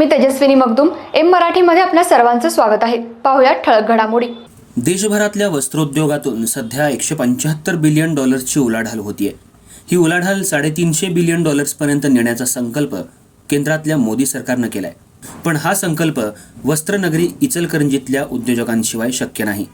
मी Tejaswini Magdum M मराठीमध्ये आपल्या सर्वांचं स्वागत आहे. पाहुयात ठळक घडामोडी. देशभरातल्या वस्त्रोद्योगातून सध्या एकशे पंच्याहत्तर बिलियन डॉलर्सची उलाढाल होतीये. ही उलाढाल साडेतीनशे बिलियन डॉलर्सपर्यंत नेण्याचा संकल्प केंद्रातल्या मोदी सरकारनं केलाय. पण हा संकल्प वस्त्रनगरी इचलकरंजीतल्या उद्योजकांशिवाय शक्य नाही.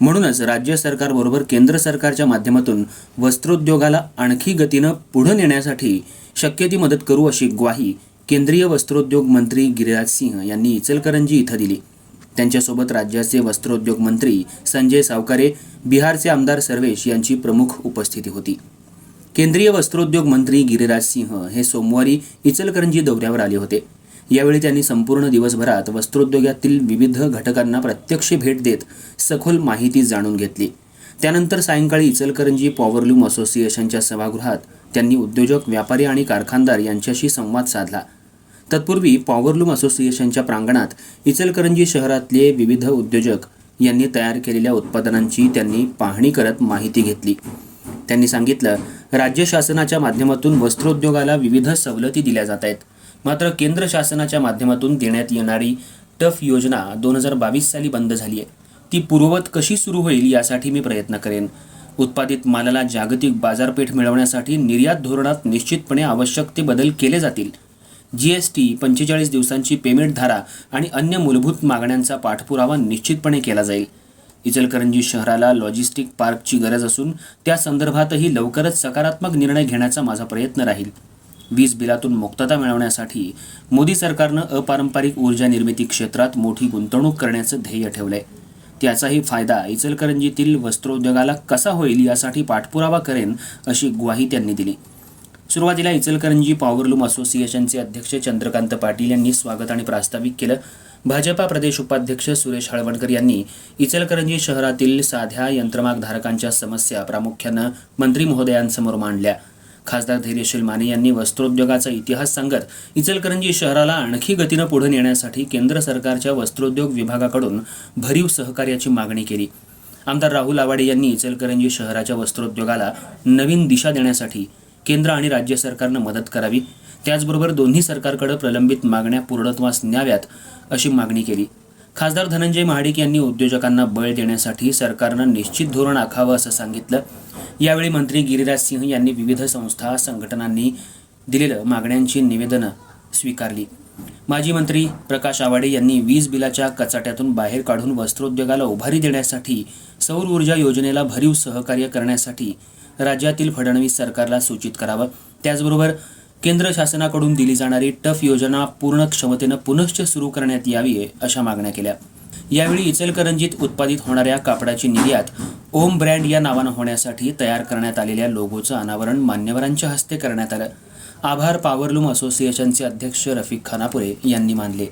म्हणूनच राज्य सरकारबरोबर केंद्र सरकारच्या माध्यमातून वस्त्रोद्योगाला आणखी गतीनं पुढे नेण्यासाठी शक्य ती मदत करू अशी ग्वाही केंद्रीय वस्त्रोद्योग मंत्री गिरिराज सिंह यांनी इचलकरंजी इथं दिली. त्यांच्यासोबत राज्याचे वस्त्रोद्योग मंत्री संजय सावकारे बिहारचे आमदार सर्वेश यांची प्रमुख उपस्थिती होती. केंद्रीय वस्त्रोद्योग मंत्री गिरिराज सिंह हे सोमवारी इचलकरंजी दौऱ्यावर आले होते. यावेळी त्यांनी संपूर्ण दिवसभरात वस्त्रोद्योगातील विविध घटकांना प्रत्यक्ष भेट देत सखोल माहिती जाणून घेतली. त्यानंतर सायंकाळी इचलकरंजी पॉवरलूम असोसिएशनच्या सभागृहात त्यांनी उद्योजक व्यापारी आणि कारखानदार यांच्याशी संवाद साधला. तत्पूर्वी पॉवरलूम असोसिएशनच्या प्रांगणात इचलकरंजी शहरातले विविध उद्योजक यांनी तयार केलेल्या उत्पादनांची त्यांनी पाहणी करत माहिती घेतली. त्यांनी सांगितलं राज्य शासनाच्या माध्यमातून वस्त्रोद्योगाला विविध सवलती दिल्या जात आहेत. मात्र केंद्र शासनाच्या माध्यमातून देण्यात येणारी टफ योजना दोन हजार बावीस साली बंद झाली आहे. ती पूर्ववत कशी सुरू होईल यासाठी मी प्रयत्न करेन. उत्पादित मालाला जागतिक बाजारपेठ मिळवण्यासाठी निर्यात धोरणात निश्चितपणे आवश्यक ते बदल केले जातील. जी एस टी पंचेचाळीस दिवसांची पेमेंट धारा आणि अन्य मूलभूत मागण्यांचा पाठपुरावा निश्चितपणे केला जाईल. इचलकरंजी शहराला लॉजिस्टिक पार्कची गरज असून त्या संदर्भातही लवकरच सकारात्मक निर्णय घेण्याचा माझा प्रयत्न राहील. वीज बिलातून मुक्तता मिळवण्यासाठी मोदी सरकारनं अपारंपरिक ऊर्जा निर्मिती क्षेत्रात मोठी गुंतवणूक करण्याचं ध्येय ठेवलंय. त्याचाही फायदा इचलकरंजीतील वस्त्रोद्योगाला कसा होईल यासाठी पाठपुरावा करेन अशी ग्वाही त्यांनी दिली. सुरुवातीला इचलकरंजी पॉवरलूम असोसिएशनचे अध्यक्ष चंद्रकांत पाटील यांनी स्वागत आणि प्रास्ताविक केलं. भाजपा प्रदेश उपाध्यक्ष सुरेश हळवणकर यांनी इचलकरंजी शहरातील साध्या यंत्रमागधारकांच्या समस्या प्रामुख्यानं मंत्री महोदयांसमोर मांडल्या. खासदार धैर्यशील माने यांनी वस्त्रोद्योगाचा इतिहास सांगत इचलकरंजी शहराला आणखी गतीनं पुढे नेण्यासाठी केंद्र सरकारच्या वस्त्रोद्योग विभागाकडून भरीव सहकार्याची मागणी केली. आमदार राहुल आवाडे यांनी इचलकरंजी शहराच्या वस्त्रोद्योगाला नवीन दिशा देण्यासाठी केंद्र आणि राज्य सरकारनं मदत करावी. त्याचबरोबर दोन्ही सरकारकडे प्रलंबित मागण्या पूर्णत्वास न्याव्यात अशी मागणी केली. खासदार धनंजय महाडिक यांनी उद्योजकांना बळ देण्यासाठी सरकारनं निश्चित धोरण आखावं असं सांगितलं. यावेळी मंत्री गिरिराज सिंह यांनी विविध संस्था संघटनांनी दिलेलं मागण्यांची निवेदनं स्वीकारली. माजी मंत्री प्रकाश आवाडे यांनी वीज बिलाच्या कचाट्यातून बाहेर काढून वस्त्रोद्योगाला उभारी देण्यासाठी सौर ऊर्जा योजनेला भरीव सहकार्य करण्यासाठी राज्यातील फडणवीस सरकारला सूचित करावं. त्याचबरोबर केंद्र शासनाकडून दिली जाणारी टफ योजना पूर्ण क्षमतेनं पुनश्च सुरू करण्यात यावी अशा मागण्या केल्या. यावेळी इचलकरंजीत उत्पादित होणाऱ्या कापडाची निर्यात ओम ब्रँड या नावानं होण्यासाठी तयार करण्यात आलेल्या लोगोचं अनावरण मान्यवरांच्या हस्ते करण्यात आलं. आभार पावरलूम असोसिएशनचे अध्यक्ष रफिक खानापुरे यांनी मानले.